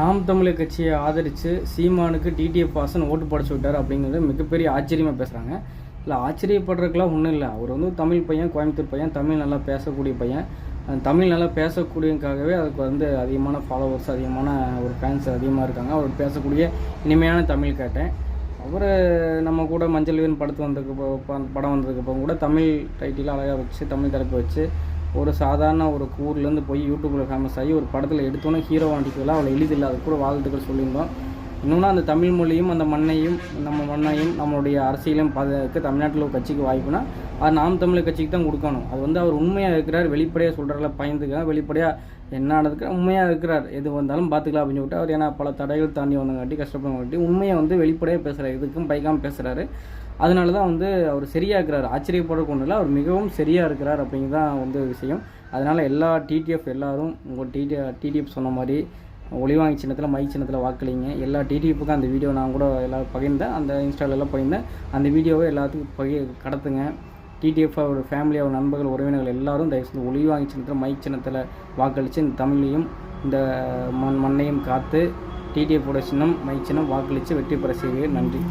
நாம் தமிழர் கட்சியை ஆதரித்து சீமானுக்கு டிடிஎஃப் வாசன் ஓட்டு படைச்சு விட்டார் அப்படிங்கிறது மிகப்பெரிய ஆச்சரியமாக பேசுகிறாங்க இல்லை ஆச்சரியப்படுறதுக்கெலாம் ஒன்றும் இல்லை. அவர் வந்து தமிழ் பையன் கோயம்புத்தூர் பையன் தமிழ் நல்லா பேசக்கூடிய பையன். தமிழ் நல்லா பேசக்கூடியதுக்காகவே அதுக்கு வந்து அதிகமான ஃபாலோவர்ஸ் அதிகமான ஒரு ஃபேன்ஸ் அதிகமாக இருக்காங்க. அவர் பேசக்கூடிய இனிமையான தமிழ் கேட்டேன். அவர் நம்ம கூட மஞ்சள் வீரன் படத்து வந்ததுக்கு ப- படம் வந்ததுக்கப்புறம் கூட தமிழ் டைட்டில் அழகாக வச்சு தமிழ் தலைப்பு வச்சு ஒரு சாதாரண ஒரு ஊர்லேருந்து போய் யூடியூப்பில் ஃபேமஸ் ஆகி ஒரு படத்தில் எடுத்தோன்னே ஹீரோ வாண்டிக்கலாம் அவ்வளோ எளிதில்லை அது கூட வாழ்த்துக்கள் சொல்லியிருந்தோம். இன்னொன்று அந்த தமிழ் மொழியும் அந்த மண்ணையும் நம்ம மண்ணையும் நம்மளுடைய அரசியலையும் பாதுகாக்க தமிழ்நாட்டில் ஒரு கட்சிக்கு வாய்ப்புனா அது நாம் தமிழர் கட்சிக்கு தான் கொடுக்கணும். அது வந்து அவர் உண்மையாக இருக்கிறார் வெளிப்படையாக சொல்கிறல பயந்துக்க வெளிப்படையாக என்ன நடக்கிற உண்மையாக இருக்கிறார். எது வந்தாலும் பார்த்துக்கலாம் அப்படின்னு சொல்லிட்டு அவர் ஏன்னா பல தடைகள் தாண்டி வந்தங்காட்டி கஷ்டப்படுங்காட்டி உண்மையை வந்து வெளிப்படையாக பேசுகிறார் எதுக்கும் பைக்காமல் பேசுகிறாரு அதனால தான் வந்து அவர் சரியாக இருக்கிறார் ஆச்சரியப்படுறதுக்கு அவர் மிகவும் சரியாக இருக்கிறார் அப்படிங்கிறது தான் வந்து விஷயம். அதனால் எல்லா டிடிஎஃப் எல்லாரும் உங்கள் டிடி டிடிஎஃப் சொன்ன மாதிரி ஒளிவாங்கி சின்னத்தில் மை சின்னத்தில் வாக்களிங்க எல்லா டிடிஎஃப்புக்கும் அந்த வீடியோ நான் கூட எல்லாம் பகிர்ந்தேன். அந்த இன்ஸ்டாலெல்லாம் பகிர்ந்தேன். அந்த வீடியோவை எல்லாத்துக்கும் பகி கடத்துங்க. டிடிஎஃப் ஃபேமிலியோட ஃபேமிலி அவர் நண்பர்கள் உறவினர்கள் எல்லாரும் தயவுசெய்து ஒளிவாங்கி சின்னத்தில் மை சின்னத்தில் வாக்களித்து இந்த தமிழையும் இந்த மண் மண்ணையும் காத்து டிடிஎஃபோட சின்னம் மை சின்னம் வாக்களித்து வெற்றி பெற செய்வீர்கள் நன்றி.